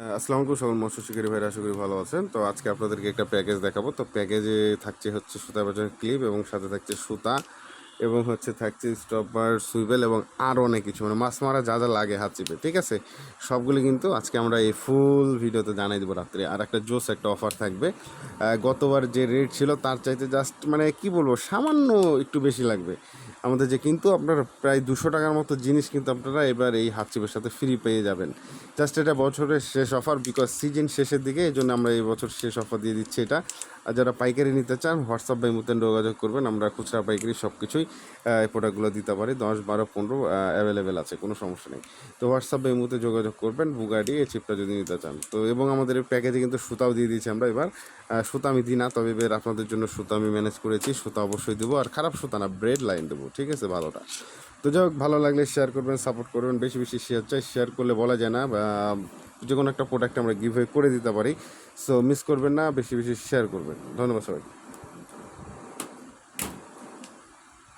আসসালামু আলাইকুম সকল মৎস্য শিকারী ভাইরা, আশা করি ভালো আছেন। তো আজকে আপনাদেরকে একটা প্যাকেজ দেখাবো। তো প্যাকেজে থাকছে হচ্ছে সুতা বাজার ক্লিপ এবং সাথে থাকছে সুতা এবং হচ্ছে থাকছে স্টপার সুইবেল এবং আরও অনেক কিছু। মানে মাছ মারা যা যা লাগে হাত চিপে, ঠিক আছে? সবগুলি কিন্তু আজকে আমরা এই ফুল ভিডিওতে জানাই দেবো রাত্রে। আর একটা জোস একটা অফার থাকবে। গতবার যে রেট ছিল, তার চাইতে জাস্ট মানে কি বলব, সামান্য একটু বেশি লাগবে। আমাদের যে কিন্তু আপনার প্রায় দুশো টাকার মতো জিনিস কিন্তু আপনারা এবার এই হাত চিপের সাথে ফ্রি পেয়ে যাবেন। জাস্ট এটা বছরের শেষ অফার বিকজ সিজন শেষের দিকে এই জন্য আমরা এই বছর শেষ অফার দিয়ে দিচ্ছি এটা। আর যারা পাইকারি নিতে চান হোয়াটসঅ্যাপ বা মুতেন যোগাযোগ করবেন, আমরা খুচরা, পাইকারি সব কিছুই এই প্রোডাক্টগুলো দিতে পারি। দশ, বারো, পনেরো অ্যাভেলেবেল আছে, কোনো সমস্যা নেই। তো হোয়াটসঅ্যাপ বা মুতে যোগাযোগ করবেন বুগাডি এই চিপটা যদি নিতে চান। তো এবং আমাদের এই প্যাকেজে কিন্তু সুতাও দিয়ে দিয়েছি আমরা এবার। সুতা আমি দিই না, তবে এবার আপনাদের জন্য সুতা আমি ম্যানেজ করেছি, সুতা অবশ্যই দেবো। আর খারাপ সুতা না ব্রেড লাইন দেবো। ঠিক আছে, ভালোটা। তো যাই হোক, ভালো লাগলে শেয়ার করবেন সাপোর্ট করবেন, বেশি বেশি শেয়ার চাই শেয়ার করলে বলা যায় না যে কোনো একটা প্রোডাক্ট আমরা গিভ করে দিতে পারি। সো মিস করবেন না, বেশি বেশি শেয়ার করবেন। ধন্যবাদ সবাই